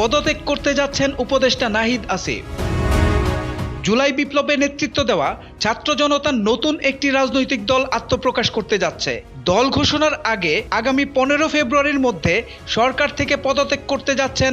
পদত্যাগ করতে যাচ্ছেন উপদেষ্টা নাহিদ আসিফ। জুলাই বিপ্লবে নেতৃত্ব দেওয়া ছাত্র জনতার নতুন একটি রাজনৈতিক দল আত্মপ্রকাশ করতে যাচ্ছে। দল ঘোষণার আগে আগামী পনেরো ফেব্রুয়ারির মধ্যে সরকার থেকে পদত্যাগ করতে যাচ্ছেন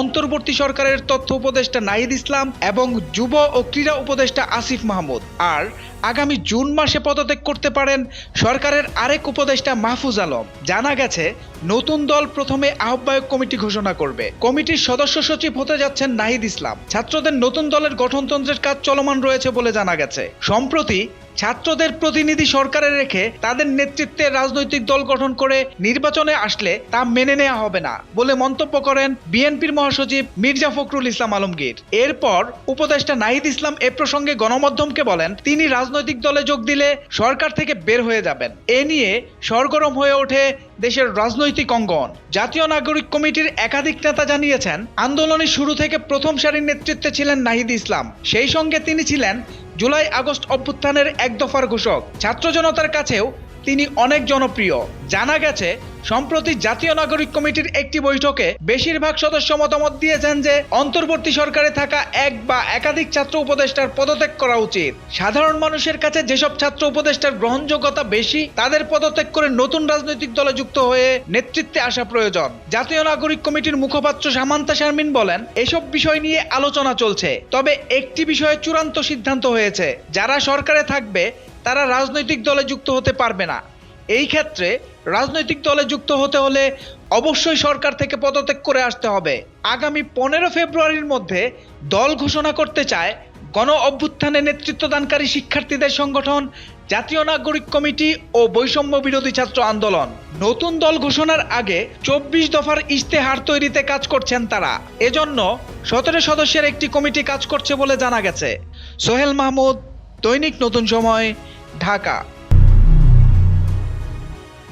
অন্তর্বর্তী সরকারের তথ্য উপদেষ্টা নাহিদ ইসলাম এবং যুব ও ক্রীড়া উপদেষ্টা আসিফ মাহমুদ। আর আগামী জুন মাসে পদত্যাগ করতে পারেন সরকারের আরেক উপদেষ্টা মাহফুজ আলম। জানা গেছে, নতুন দল প্রথমে আহ্বায়ক কমিটি ঘোষণা করবে। কমিটির সদস্য সচিব হতে যাচ্ছেন নাহিদ ইসলাম। ছাত্রদের নতুন দলের গঠনতন্ত্রের কাজ চলমান রয়েছে বলে জানা গেছে। সম্প্রতি ছাত্রদের প্রতিনিধি সরকারে রেখে তাদের নেতৃত্বে রাজনৈতিক দল গঠন করে নির্বাচনে আসলে তা মেনে নেওয়া হবে না বলে মন্তব্য করেন বিএনপির মহাসচিব মির্জা ফখরুল ইসলাম আলমগীর। এরপর উপদেষ্টা নাহিদ ইসলাম এ প্রসঙ্গে গণমাধ্যমকে বলেন, তিনি রাজনৈতিক দলে যোগ দিলে সরকার থেকে বের হয়ে যাবেন। এ নিয়ে সরগরম হয়ে ওঠে দেশের রাজনৈতিক অঙ্গন। জাতীয় নাগরিক কমিটির একাধিক নেতা জানিয়েছেন, আন্দোলনের শুরু থেকে প্রথম সারির নেতৃত্বে ছিলেন নাহিদ ইসলাম। সেই সঙ্গে তিনি ছিলেন জুলাই আগস্ট অভ্যুত্থানের এক দফার ঘোষক। ছাত্র জনতার কাছেও তিনি অনেক জনপ্রিয়। জানা গেছে সম্প্রতি জাতীয় নাগরিক কমিটির একটি বৈঠকে বেশিরভাগ সদস্য মতামত দিয়েছেন যে অন্তর্বর্তী সরকারে থাকা এক বা একাধিক ছাত্র উপদেষ্টার পদত্যাগ করা উচিত। সাধারণ মানুষের কাছে যেসব ছাত্র উপদেষ্টার গ্রহণযোগ্যতা বেশি, তাদের পদত্যাগ করে নতুন রাজনৈতিক দলে যুক্ত হয়ে নেতৃত্বে আসা প্রয়োজন। জাতীয় নাগরিক কমিটির মুখপাত্র সামান্তা শারমিন বলেন, এসব বিষয় নিয়ে আলোচনা চলছে, তবে একটি বিষয়ে চূড়ান্ত সিদ্ধান্ত হয়েছে। যারা সরকারে থাকবে, তারা রাজনৈতিক দলে যুক্ত হতে পারবে না। এই ক্ষেত্রে রাজনৈতিক দলে যুক্ত হতে হলে অবশ্যই সরকার থেকে পদত্যাগ করে আসতে হবে। আগামী পনেরো ফেব্রুয়ারির মধ্যে দল ঘোষণা করতে চায় গণ অভ্যুত্থানে নেতৃত্বদানকারী শিক্ষার্থীদের সংগঠন, জাতীয় নাগরিক কমিটি ও বৈষম্য বিরোধী ছাত্র আন্দোলন। নতুন দল ঘোষণার আগে চব্বিশ দফার ইশতেহার তৈরিতে কাজ করছেন তারা। এজন্য সতেরো সদস্যের একটি কমিটি কাজ করছে বলে জানা গেছে। সোহেল মাহমুদ, দৈনিক নতুন সময়, ঢাকা।